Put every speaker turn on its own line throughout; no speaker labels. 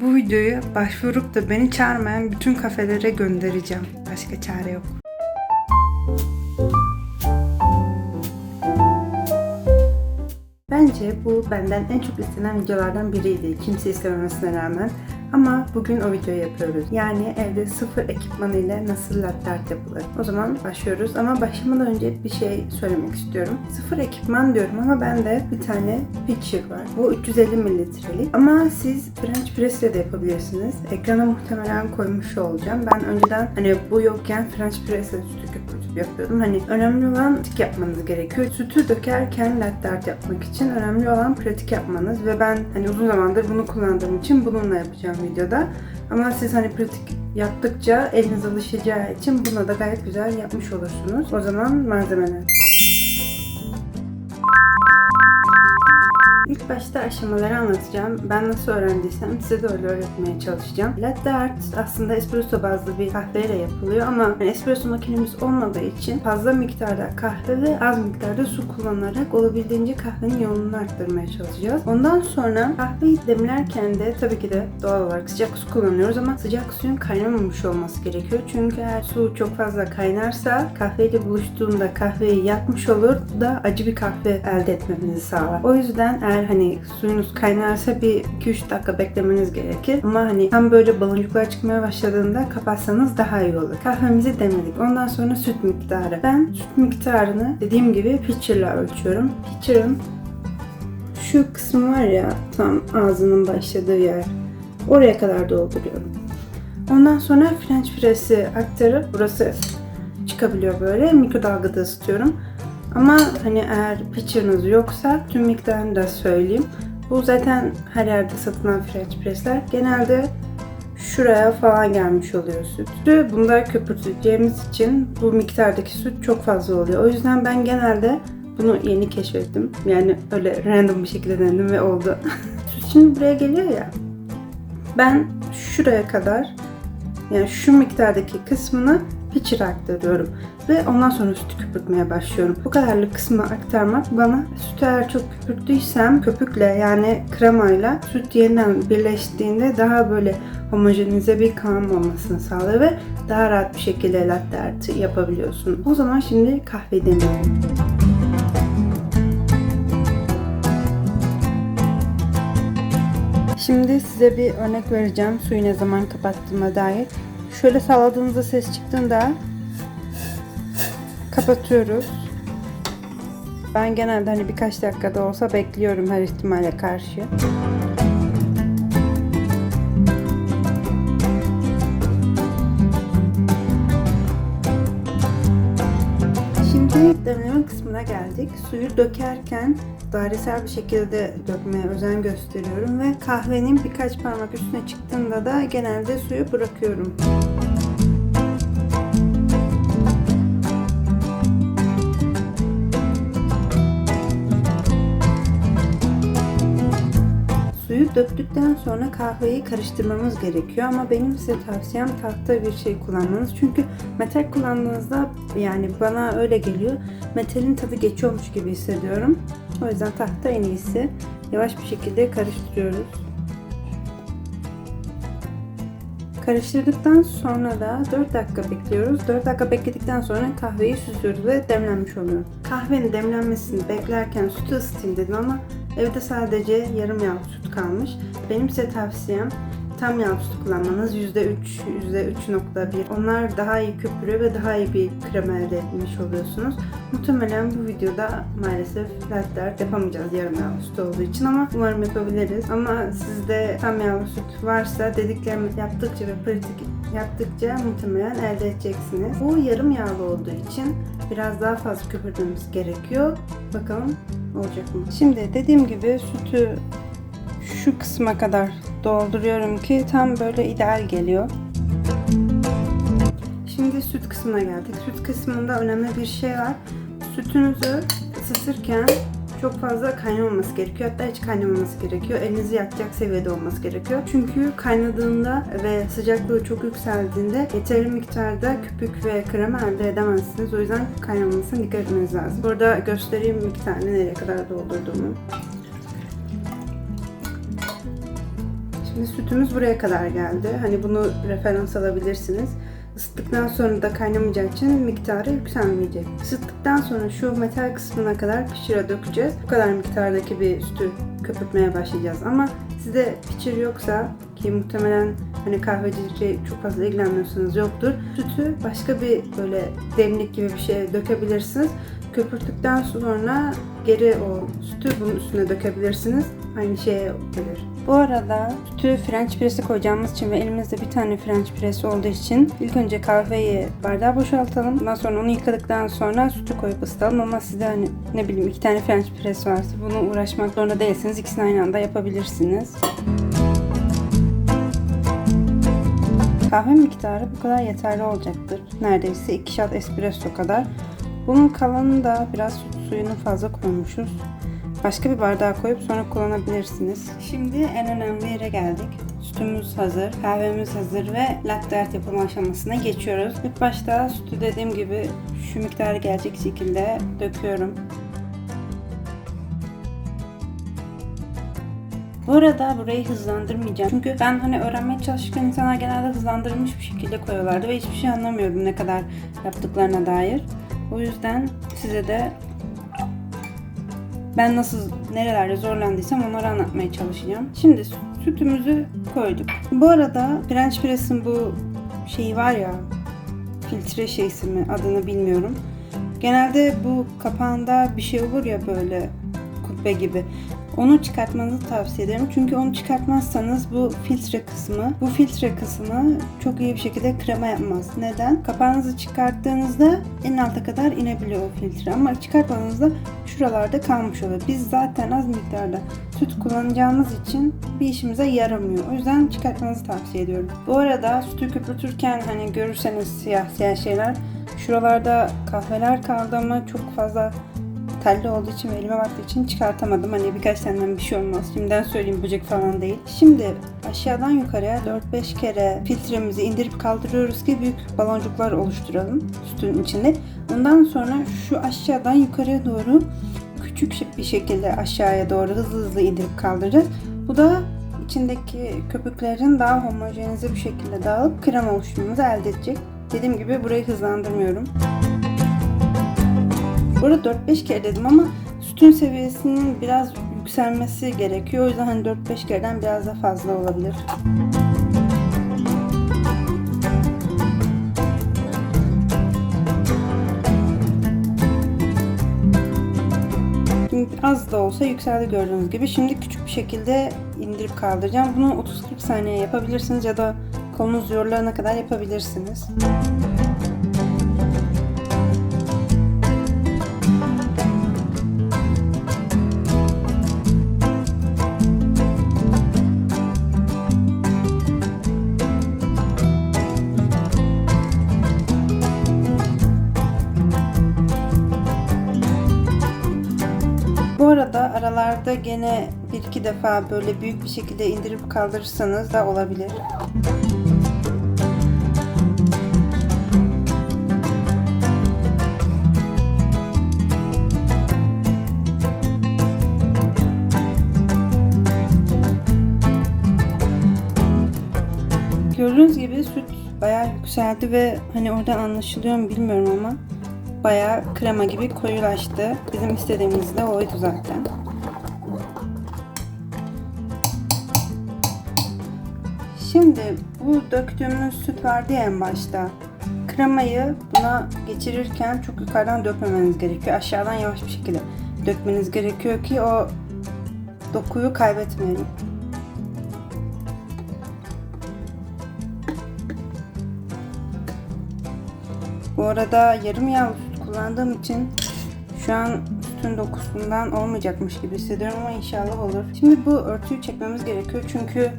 Bu videoyu başvurup da beni çağırmayan bütün kafelere göndereceğim. Başka çare yok. Bence bu benden en çok istenen videolardan biriydi. Kimse istememesine rağmen. Ama bugün o videoyu yapıyoruz. Yani evde sıfır ekipman ile nasıl latte art yapılır. O zaman başlıyoruz ama başlamadan önce bir şey söylemek istiyorum. Sıfır ekipman diyorum ama bende bir tane pitcher var. Bu 350 mililitrelik. Ama siz French press ile de yapabilirsiniz. Ekrana muhtemelen koymuş olacağım. Ben önceden hani bu yokken French press ile yapıyordum. Hani önemli olan pratik yapmanız gerekiyor. Sütü dökerken latte yapmak için önemli olan pratik yapmanız ve ben hani uzun zamandır bunu kullandığım için bununla yapacağım videoda. Ama siz hani pratik yaptıkça eliniz alışacağı için bunu da gayet güzel yapmış olursunuz. O zaman malzemeler. İlk başta aşamaları anlatacağım. Ben nasıl öğrendiysem size de öyle öğretmeye çalışacağım. Latte art aslında espresso bazlı bir kahveyle yapılıyor ama hani espresso makinemiz olmadığı için fazla miktarda kahve ve az miktarda su kullanarak olabildiğince kahvenin yoğunluğunu arttırmaya çalışacağız. Ondan sonra kahveyi demlerken de tabii ki de doğal olarak sıcak su kullanıyoruz ama sıcak suyun kaynamamış olması gerekiyor. Çünkü eğer su çok fazla kaynarsa kahveyle buluştuğunda kahveyi yakmış olur da acı bir kahve elde etmemizi sağlar. O yüzden eğer hani suyunuz kaynarsa bir 2-3 dakika beklemeniz gerekir. Ama hani tam böyle baloncuklar çıkmaya başladığında kapatsanız daha iyi olur. Kahvemizi demledik. Ondan sonra süt miktarı. Ben süt miktarını dediğim gibi pitcher'la ölçüyorum. Pitcher'ın şu kısmı var ya tam ağzının başladığı yer. Oraya kadar dolduruyorum. Ondan sonra French press'i aktarıp burası çıkabiliyor böyle. Mikrodalgada ısıtıyorum. Ama hani eğer pitcher'ınız yoksa tüm miktarını da söyleyeyim. Bu zaten her yerde satılan French press'ler. Genelde şuraya falan gelmiş oluyor süt. Bunda köpürteceğimiz için bu miktardaki süt çok fazla oluyor. O yüzden ben genelde bunu yeni keşfettim. Yani öyle random bir şekilde denedim ve oldu. süt şimdi buraya geliyor ya. Ben şuraya kadar yani şu miktardaki kısmını pitcher'a aktarıyorum. Ve ondan sonra sütü köpürtmeye başlıyorum. Bu kadarlık kısmı aktarmak bana sütü eğer çok köpürttüysem köpükle yani kremayla süt yeniden birleştiğinde daha böyle homojenize bir kıvam sağlıyor ve daha rahat bir şekilde latte art yapabiliyorsun. O zaman şimdi kahve deneyelim. Şimdi size bir örnek vereceğim suyu ne zaman kapattığıma dair. Şöyle salladığınızda ses çıktığında kapatıyoruz. Ben genelde hani birkaç dakikada olsa bekliyorum her ihtimale karşı. Şimdi demleme kısmına geldik. Suyu dökerken dairesel bir şekilde dökmeye özen gösteriyorum ve kahvenin birkaç parmak üstüne çıktığında da genelde suyu bırakıyorum. Suyu döktükten sonra kahveyi karıştırmamız gerekiyor ama benim size tavsiyem tahta bir şey kullanmanız. Çünkü metal kullandığınızda yani bana öyle geliyor. Metalin tadı geçiyormuş gibi hissediyorum. O yüzden tahta en iyisi. Yavaş bir şekilde karıştırıyoruz. Karıştırdıktan sonra da 4 dakika bekliyoruz. 4 dakika bekledikten sonra kahveyi süzüyoruz ve demlenmiş oluyor. Kahvenin demlenmesini beklerken sütü ısıtayım dedim ama evde sadece yarım yağ süt kalmış. Benim size tavsiyem tam yağ sütü kullanmanız %3, %3.1. Onlar daha iyi köpürüyor ve daha iyi bir krema elde etmiş oluyorsunuz. Muhtemelen bu videoda maalesef latte art yapamayacağız yarım yağlı süt olduğu için ama umarım yapabiliriz. Ama sizde tam yağlı süt varsa dediklerimi yaptıkça ve pratik yaptıkça muhtemelen elde edeceksiniz. Bu yarım yağlı olduğu için biraz daha fazla köpürtmemiz gerekiyor. Bakalım olacak mı? Şimdi dediğim gibi sütü şu kısma kadar dolduruyorum ki tam böyle ideal geliyor. Şimdi süt kısmına geldik. Süt kısmında önemli bir şey var. Sütünüzü ısıtırken çok fazla kaynamaması gerekiyor. Hatta hiç kaynamaması gerekiyor. Elinizi yakacak seviyede olması gerekiyor. Çünkü kaynadığında ve sıcaklığı çok yükseldiğinde yeterli miktarda köpük ve krema elde edemezsiniz. O yüzden kaynamamasına dikkat etmeniz lazım. Burada göstereyim miktarını nereye kadar doldurduğumu. Şimdi sütümüz buraya kadar geldi. Hani bunu referans alabilirsiniz. Isıttıktan sonra da kaynamayacağı için miktarı yükselmeyecek. Isıttıktan sonra şu metal kısmına kadar pişire dökeceğiz. Bu kadar miktardaki bir sütü köpürtmeye başlayacağız. Ama sizde pişir yoksa ki muhtemelen hani kahvecilikle çok fazla ilgilenmiyorsanız yoktur. Sütü başka bir böyle demlik gibi bir şeye dökebilirsiniz. Köpürttükten sonra geri o sütü bunun üstüne dökebilirsiniz. Aynı şeye gelir. Bu arada sütü French press'e koyacağımız için ve elimizde bir tane French press olduğu için ilk önce kahveyi bardağa boşaltalım. Ondan sonra onu yıkadıktan sonra sütü koyup ısıtalım ama sizde hani ne bileyim iki tane French press varsa bunu uğraşmak zorunda değilsiniz. İkisini aynı anda yapabilirsiniz. Kahve miktarı bu kadar yeterli olacaktır. Neredeyse 2 shot espresso kadar. Bunun kalanını da biraz süt suyunu fazla koymuşuz. Başka bir bardağa koyup sonra kullanabilirsiniz. Şimdi en önemli yere geldik. Sütümüz hazır, kahvemiz hazır ve latte art yapım aşamasına geçiyoruz. İlk başta sütü dediğim gibi şu miktarı gelecek şekilde döküyorum. Bu arada burayı hızlandırmayacağım. Çünkü ben hani öğrenmeye çalışırken insanlar genelde hızlandırılmış bir şekilde koyuyorlardı ve hiçbir şey anlamıyordum ne kadar yaptıklarına dair. O yüzden size de ben nasıl nerelerde zorlandıysam onları anlatmaya çalışacağım. Şimdi sütümüzü koyduk. Bu arada French Press'in bu şeyi var ya filtre şeysi mi adını bilmiyorum. Genelde bu kapağında bir şey olur ya böyle kubbe gibi. Onu çıkartmanızı tavsiye ederim. Çünkü onu çıkartmazsanız bu filtre kısmı, bu filtre kısmı çok iyi bir şekilde krema yapmaz. Neden? Kapağınızı çıkarttığınızda en alta kadar inebiliyor o filtre. Ama çıkartmadığınızda şuralarda kalmış oluyor. Biz zaten az miktarda süt kullanacağımız için bir işimize yaramıyor. O yüzden çıkartmanızı tavsiye ediyorum. Bu arada sütü köpürtürken hani görürseniz siyah siyah şeyler şuralarda kahveler kaldı ama çok fazla telli olduğu için elime baktığı için çıkartamadım. Hani birkaç taneden bir şey olmaz. Şimdiden söyleyeyim böcek falan değil. Şimdi aşağıdan yukarıya 4-5 kere filtremizi indirip kaldırıyoruz ki büyük baloncuklar oluşturalım sütün içinde. Ondan sonra şu aşağıdan yukarıya doğru küçük bir şekilde aşağıya doğru hızlı hızlı indirip kaldıracağız. Bu da içindeki köpüklerin daha homojenize bir şekilde dağılıp krema oluşumumuzu elde edecek. Dediğim gibi burayı hızlandırmıyorum. Burada 4-5 kere dedim ama sütün seviyesinin biraz yükselmesi gerekiyor. O yüzden hani 4-5 kereden biraz da fazla olabilir. Az da olsa yükseldi gördüğünüz gibi. Şimdi küçük bir şekilde indirip kaldıracağım. Bunu 30-40 saniye yapabilirsiniz ya da kolunuz yorulana kadar yapabilirsiniz. Bu defa böyle büyük bir şekilde indirip kaldırırsanız da olabilir. Gördüğünüz gibi süt bayağı yükseldi ve hani oradan anlaşılıyor mu bilmiyorum ama bayağı krema gibi koyulaştı. Bizim istediğimiz de oydu zaten. Şimdi bu döktüğümüz süt vardı ya en başta. Kremayı buna geçirirken çok yukarıdan dökmemeniz gerekiyor. Aşağıdan yavaş bir şekilde dökmeniz gerekiyor ki o dokuyu kaybetmeyelim. Bu arada yarım yağlı süt kullandığım için şu an sütün dokusundan olmayacakmış gibi hissediyorum ama inşallah olur. Şimdi bu örtüyü çekmemiz gerekiyor çünkü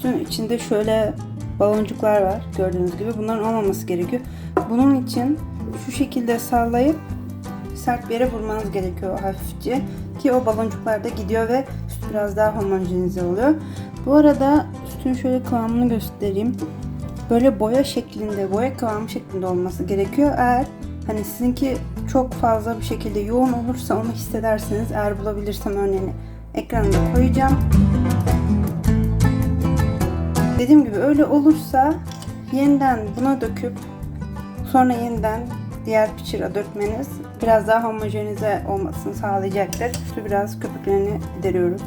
sütün içinde şöyle baloncuklar var gördüğünüz gibi. Bunların olmaması gerekiyor. Bunun için şu şekilde sallayıp sert bir yere vurmanız gerekiyor hafifçe ki o baloncuklar da gidiyor ve süt biraz daha homojenize oluyor. Bu arada sütün şöyle kıvamını göstereyim böyle boya şeklinde, boya kıvamı şeklinde olması gerekiyor. Eğer hani sizinki çok fazla bir şekilde yoğun olursa onu hissedersiniz. Eğer bulabilirsem örneğini ekranda koyacağım. Dediğim gibi öyle olursa yeniden buna döküp sonra yeniden diğer piçira dökmeniz biraz daha homojenize olmasını sağlayacaktır. Şu biraz köpüklerini gideriyoruz.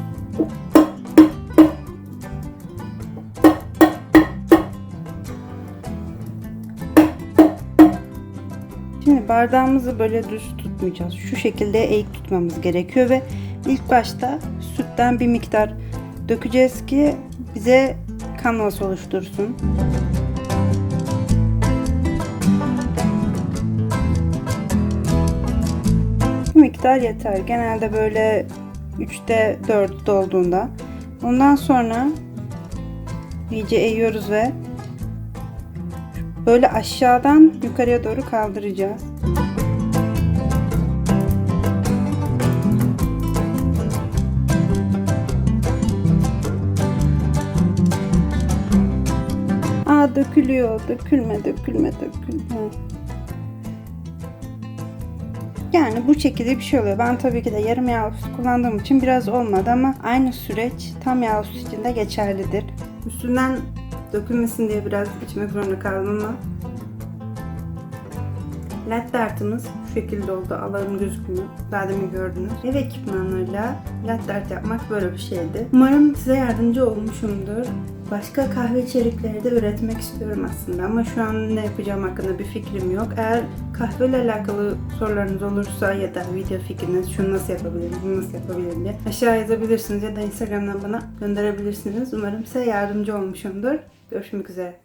Şimdi bardağımızı böyle düz tutmayacağız. Şu şekilde eğik tutmamız gerekiyor ve ilk başta sütten bir miktar dökeceğiz ki bize kanvas oluştursun. Bu miktar yeter. Genelde böyle 3'te 4 dolduğunda. Ondan sonra iyice eğiyoruz ve böyle aşağıdan yukarıya doğru kaldıracağız. Dökülüyor. Dökülme, dökülme, dökülme. Yani bu şekilde bir şey oluyor. Ben tabii ki de yarım yağlı süt kullandığım için biraz olmadı ama aynı süreç tam yağlı süt için de geçerlidir. Üstünden dökülmesin diye biraz içmek zorunda kaldım ama latte artımız şekilde oldu. Alarım gözükmüyor. Daha demin gördünüz. Ev ekipmanlarıyla latte art yapmak böyle bir şeydi. Umarım size yardımcı olmuşumdur. Başka kahve içerikleri de üretmek istiyorum aslında ama şu an ne yapacağım hakkında bir fikrim yok. Eğer kahveyle alakalı sorularınız olursa ya da video fikriniz şunu nasıl yapabilirim, bunu nasıl yapabilirim diye aşağı yazabilirsiniz ya da Instagram'dan bana gönderebilirsiniz. Umarım size yardımcı olmuşumdur. Görüşmek üzere.